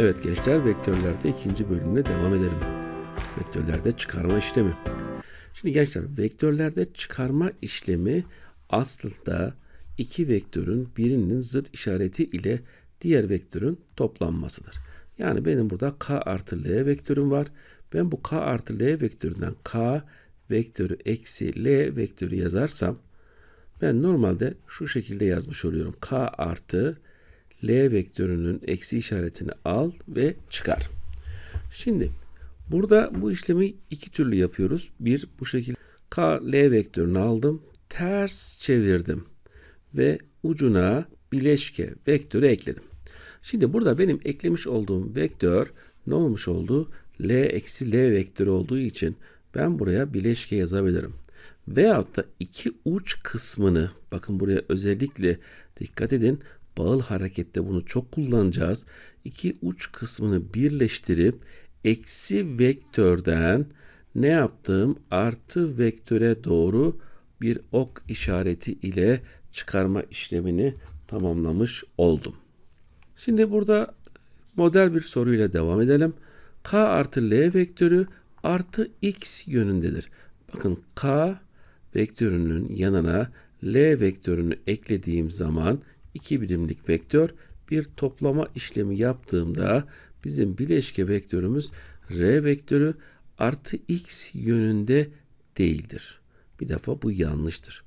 Evet gençler vektörlerde ikinci bölümüne devam edelim. Vektörlerde çıkarma işlemi. Şimdi gençler vektörlerde çıkarma işlemi aslında iki vektörün birinin zıt işareti ile diğer vektörün toplanmasıdır. Yani benim burada k artı l vektörüm var. Ben bu k artı l vektöründen k vektörü eksi l vektörü yazarsam ben normalde şu şekilde yazmış oluyorum. k artı L vektörünün eksi işaretini al ve çıkar. Şimdi burada bu işlemi iki türlü yapıyoruz. Bir bu şekilde K L vektörünü aldım. Ters çevirdim. Ve ucuna bileşke vektörü ekledim. Şimdi burada benim eklemiş olduğum vektör ne olmuş oldu? L eksi L vektörü olduğu için ben buraya bileşke yazabilirim. Veyahut da iki uç kısmını bakın buraya özellikle dikkat edin bağıl harekette bunu çok kullanacağız. İki uç kısmını birleştirip eksi vektörden ne yaptım? Artı vektöre doğru bir ok işareti ile çıkarma işlemini tamamlamış oldum. Şimdi burada model bir soruyla devam edelim. K artı L vektörü artı X yönündedir. Bakın K vektörünün yanına L vektörünü eklediğim zaman iki birimlik vektör bir toplama işlemi yaptığımda bizim bileşke vektörümüz R vektörü artı X yönünde değildir. Bir defa bu yanlıştır.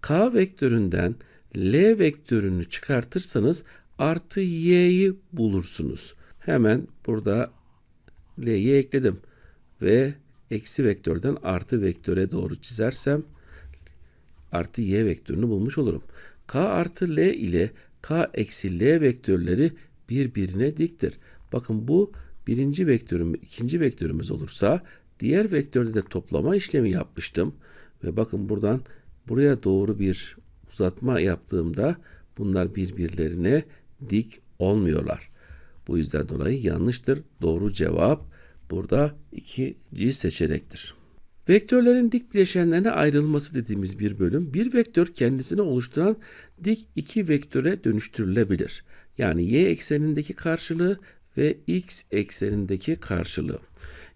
K vektöründen L vektörünü çıkartırsanız artı Y'yi bulursunuz. Hemen burada L'yi ekledim ve eksi vektörden artı vektöre doğru çizersem artı Y vektörünü bulmuş olurum. K artı L ile K eksi L vektörleri birbirine diktir. Bakın bu birinci vektörüm, ikinci vektörümüz olursa diğer vektörde de toplama işlemi yapmıştım. Ve bakın buradan buraya doğru bir uzatma yaptığımda bunlar birbirlerine dik olmuyorlar. Bu yüzden dolayı yanlıştır. Doğru cevap burada ikinci seçenektir. Vektörlerin dik bileşenlerine ayrılması dediğimiz bir bölüm, bir vektör kendisini oluşturan dik iki vektöre dönüştürülebilir. Yani y eksenindeki karşılığı ve x eksenindeki karşılığı.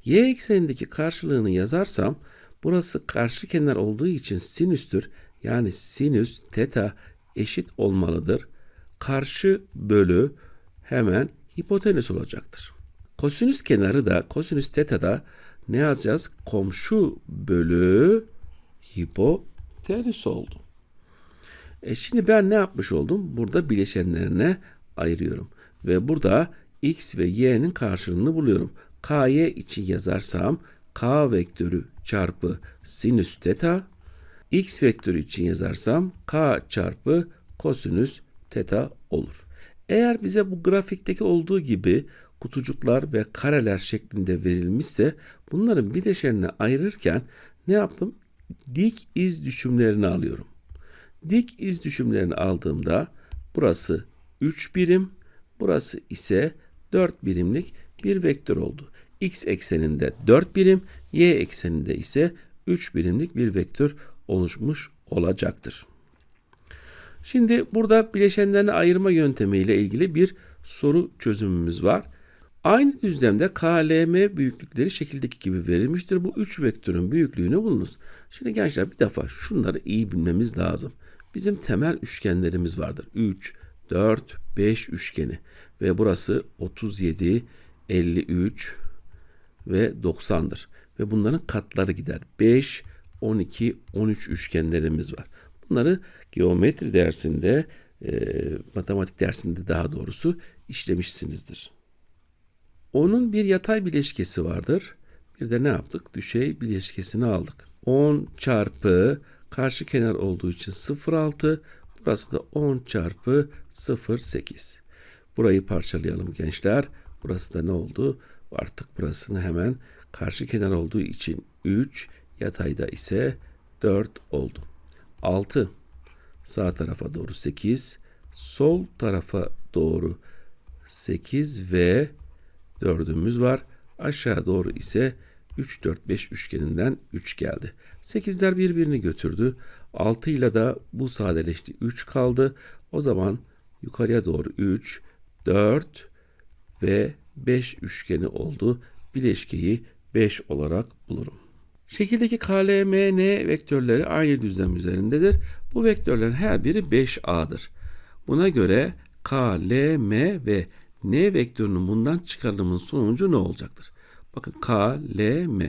Y eksenindeki karşılığını yazarsam burası karşı kenar olduğu için sinüstür. Yani sinüs teta eşit olmalıdır. Karşı bölü hemen hipotenüs olacaktır. Kosinüs kenarı da kosinüs teta da ne yazacağız? Komşu bölü hipotenüs oldu. E şimdi ben ne yapmış oldum? Burada bileşenlerine ayırıyorum. Ve burada x ve y'nin karşılığını buluyorum. ky için yazarsam k vektörü çarpı sinüs teta, x vektörü için yazarsam k çarpı kosinüs teta olur. Eğer bize bu grafikteki olduğu gibi kutucuklar ve kareler şeklinde verilmişse bunların bileşenine ayırırken ne yaptım? Dik iz düşümlerini alıyorum. Dik iz düşümlerini aldığımda burası 3 birim, burası ise 4 birimlik bir vektör oldu. X ekseninde 4 birim, Y ekseninde ise 3 birimlik bir vektör oluşmuş olacaktır. Şimdi burada bileşenlerini ayırma yöntemiyle ilgili bir soru çözümümüz var. Aynı düzlemde KLM büyüklükleri şekildeki gibi verilmiştir. Bu üç vektörün büyüklüğünü bulunuz. Şimdi gençler bir defa şunları iyi bilmemiz lazım. Bizim temel üçgenlerimiz vardır. 3, 4, 5 üçgeni ve burası 37, 53 ve 90'dır. Ve bunların katları gider. 5, 12, 13 üçgenlerimiz var. Bunları geometri dersinde, e, matematik dersinde daha doğrusu işlemişsinizdir. Onun bir yatay bileşkesi vardır. Bir de ne yaptık? Düşey bileşkesini aldık. 10 çarpı karşı kenar olduğu için 0,6. Burası da 10 çarpı 0,8. Burayı parçalayalım gençler. Burası da ne oldu? Artık burasını hemen karşı kenar olduğu için 3, yatayda ise 4 oldu. 6. Sağ tarafa doğru 8, sol tarafa doğru 8 ve dördümüz var. Aşağı doğru ise 3, 4, 5 üçgeninden 3 geldi. 8'ler birbirini götürdü. 6 ile de bu sadeleşti. 3 kaldı. O zaman yukarıya doğru 3, 4 ve 5 üçgeni oldu. Bileşkeyi 5 olarak bulurum. Şekildeki KLMN vektörleri aynı düzlem üzerindedir. Bu vektörlerin her biri 5A'dır. Buna göre KLM ve N vektörünün bundan çıkarılımının sonucu ne olacaktır? Bakın KLM.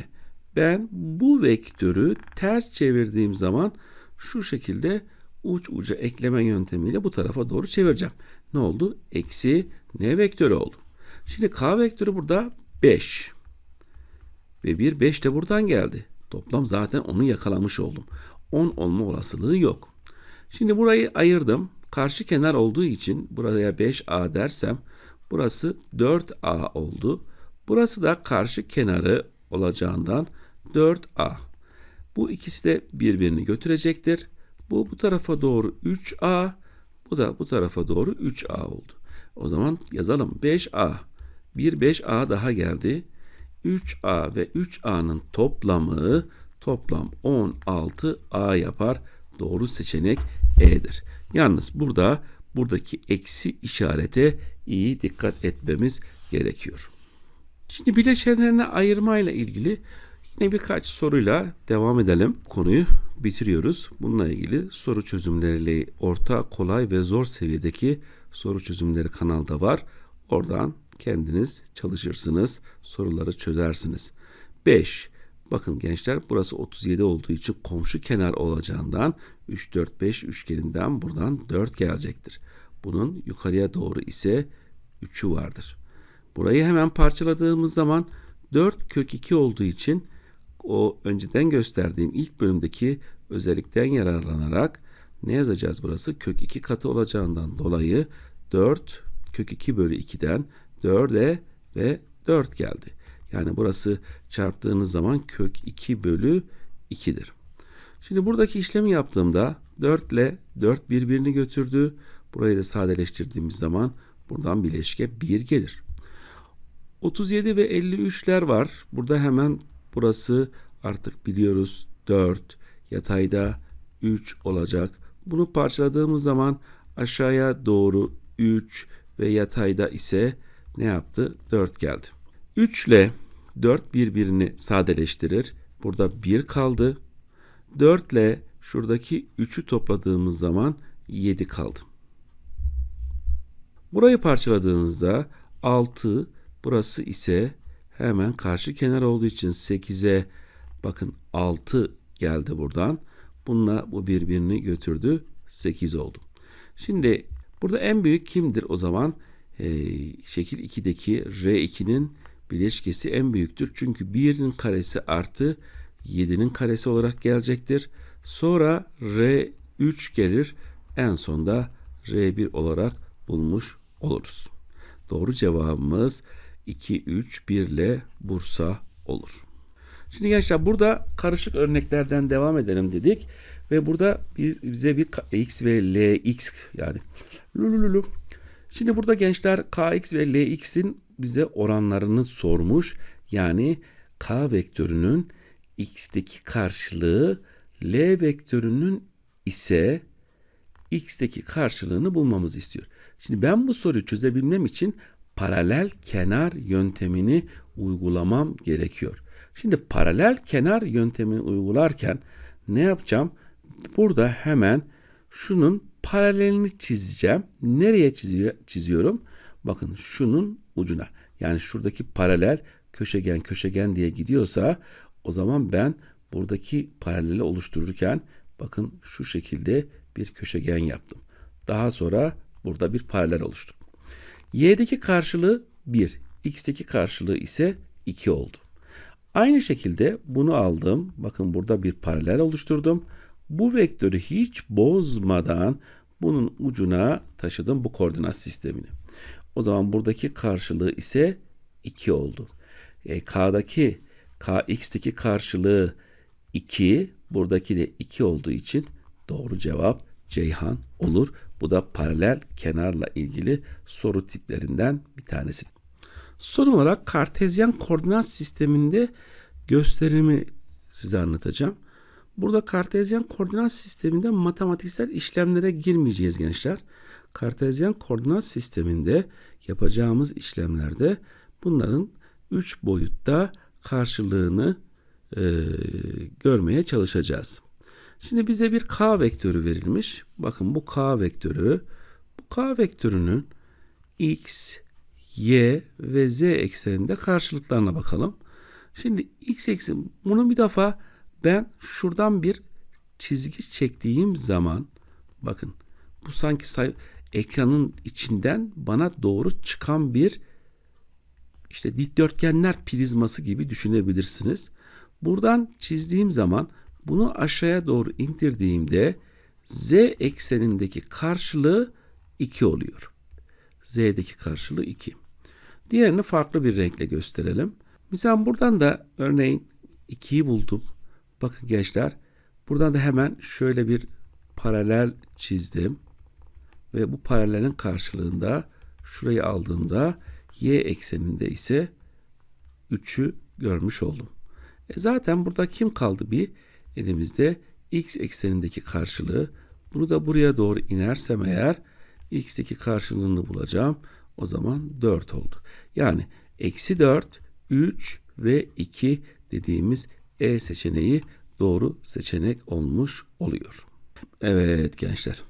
Ben bu vektörü ters çevirdiğim zaman şu şekilde uç uca ekleme yöntemiyle bu tarafa doğru çevireceğim. Ne oldu? Eksi N vektörü oldu. Şimdi K vektörü burada 5. Ve bir 5 de buradan geldi. Toplam zaten onu yakalamış oldum. 10 olma olasılığı yok. Şimdi burayı ayırdım. Karşı kenar olduğu için buraya 5A dersem burası 4A oldu. Burası da karşı kenarı olacağından 4A. Bu ikisi de birbirini götürecektir. Bu bu tarafa doğru 3A, bu da bu tarafa doğru 3A oldu. O zaman yazalım 5A. Bir 5A daha geldi. 3A ve 3A'nın toplamı toplam 16A yapar. Doğru seçenek E'dir. Yalnız burada buradaki eksi işarete iyi dikkat etmemiz gerekiyor. Şimdi bileşenlerine ayırmayla ilgili yine birkaç soruyla devam edelim. Konuyu bitiriyoruz. Bununla ilgili soru çözümleriyle orta, kolay ve zor seviyedeki soru çözümleri kanalda var. Oradan kendiniz çalışırsınız, soruları çözersiniz. 5. Bakın gençler burası 37 olduğu için komşu kenar olacağından 3 4 5 üçgeninden buradan 4 gelecektir. Bunun yukarıya doğru ise 3'ü vardır. Burayı hemen parçaladığımız zaman 4 kök 2 olduğu için o önceden gösterdiğim ilk bölümdeki özellikten yararlanarak ne yazacağız burası? Kök 2 katı olacağından dolayı 4 kök 2 bölü 2'den 4'e ve 4 geldi. Yani burası çarptığınız zaman kök 2 bölü 2'dir. Şimdi buradaki işlemi yaptığımda 4 ile 4 birbirini götürdü. Burayı da sadeleştirdiğimiz zaman buradan bileşke 1 gelir. 37 ve 53'ler var. Burada hemen burası artık biliyoruz 4 yatayda 3 olacak. Bunu parçaladığımız zaman aşağıya doğru 3 ve yatayda ise ne yaptı? 4 geldi. 3 ile 4 birbirini sadeleştirir. Burada 1 kaldı. 4 ile şuradaki 3'ü topladığımız zaman 7 kaldı. Burayı parçaladığınızda 6 burası ise hemen karşı kenar olduğu için 8'e bakın 6 geldi buradan. Bununla bu birbirini götürdü 8 oldu. Şimdi burada en büyük kimdir o zaman? Ee, şekil 2'deki R2'nin bileşkesi en büyüktür. Çünkü 1'in karesi artı 7'nin karesi olarak gelecektir. Sonra R3 gelir. En sonda R1 olarak bulmuş oluruz. Doğru cevabımız 2, 3, 1 ile Bursa olur. Şimdi gençler burada karışık örneklerden devam edelim dedik. Ve burada bize bir x ve lx yani lulululu. Şimdi burada gençler kx ve lx'in bize oranlarını sormuş. Yani k vektörünün x'teki karşılığı l vektörünün ise x'teki karşılığını bulmamızı istiyor. Şimdi ben bu soruyu çözebilmem için paralel kenar yöntemini uygulamam gerekiyor. Şimdi paralel kenar yöntemini uygularken ne yapacağım? Burada hemen şunun paralelini çizeceğim. Nereye çiziyor, çiziyorum? Bakın şunun ucuna. Yani şuradaki paralel köşegen köşegen diye gidiyorsa o zaman ben buradaki paraleli oluştururken bakın şu şekilde bir köşegen yaptım. Daha sonra burada bir paralel oluştu. Y'deki karşılığı 1, x'teki karşılığı ise 2 oldu. Aynı şekilde bunu aldım. Bakın burada bir paralel oluşturdum. Bu vektörü hiç bozmadan bunun ucuna taşıdım bu koordinat sistemini. O zaman buradaki karşılığı ise 2 oldu. E, K'daki KX'teki karşılığı 2, buradaki de 2 olduğu için doğru cevap Ceyhan olur. Bu da paralel kenarla ilgili soru tiplerinden bir tanesi. Son olarak kartezyen koordinat sisteminde gösterimi size anlatacağım. Burada kartezyen koordinat sisteminde matematiksel işlemlere girmeyeceğiz gençler. Kartezyen koordinat sisteminde yapacağımız işlemlerde bunların 3 boyutta karşılığını e, görmeye çalışacağız. Şimdi bize bir k vektörü verilmiş. Bakın bu k vektörü bu k vektörünün x, y ve z ekseninde karşılıklarına bakalım. Şimdi x eksen bunu bir defa ben şuradan bir çizgi çektiğim zaman bakın bu sanki say ekranın içinden bana doğru çıkan bir işte dikdörtgenler prizması gibi düşünebilirsiniz. Buradan çizdiğim zaman bunu aşağıya doğru indirdiğimde z eksenindeki karşılığı 2 oluyor. Z'deki karşılığı 2. Diğerini farklı bir renkle gösterelim. Mesela buradan da örneğin 2'yi buldum. Bakın gençler buradan da hemen şöyle bir paralel çizdim. Ve bu paralelin karşılığında şurayı aldığımda y ekseninde ise 3'ü görmüş oldum. E zaten burada kim kaldı bir? Elimizde x eksenindeki karşılığı. Bunu da buraya doğru inersem eğer x'teki karşılığını bulacağım. O zaman 4 oldu. Yani eksi 4, 3 ve 2 dediğimiz E seçeneği doğru seçenek olmuş oluyor. Evet gençler.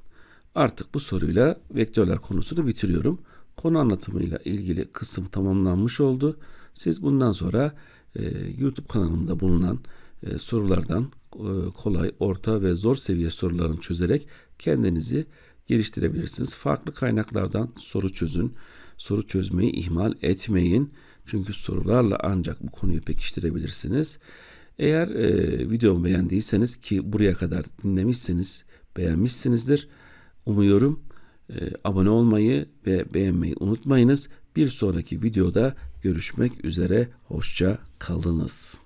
Artık bu soruyla vektörler konusunu bitiriyorum. Konu anlatımıyla ilgili kısım tamamlanmış oldu. Siz bundan sonra e, YouTube kanalımda bulunan e, sorulardan e, kolay, orta ve zor seviye sorularını çözerek kendinizi geliştirebilirsiniz. Farklı kaynaklardan soru çözün. Soru çözmeyi ihmal etmeyin. Çünkü sorularla ancak bu konuyu pekiştirebilirsiniz. Eğer e, videomu beğendiyseniz ki buraya kadar dinlemişseniz beğenmişsinizdir. Umuyorum e, abone olmayı ve beğenmeyi unutmayınız. Bir sonraki videoda görüşmek üzere. Hoşça kalınız.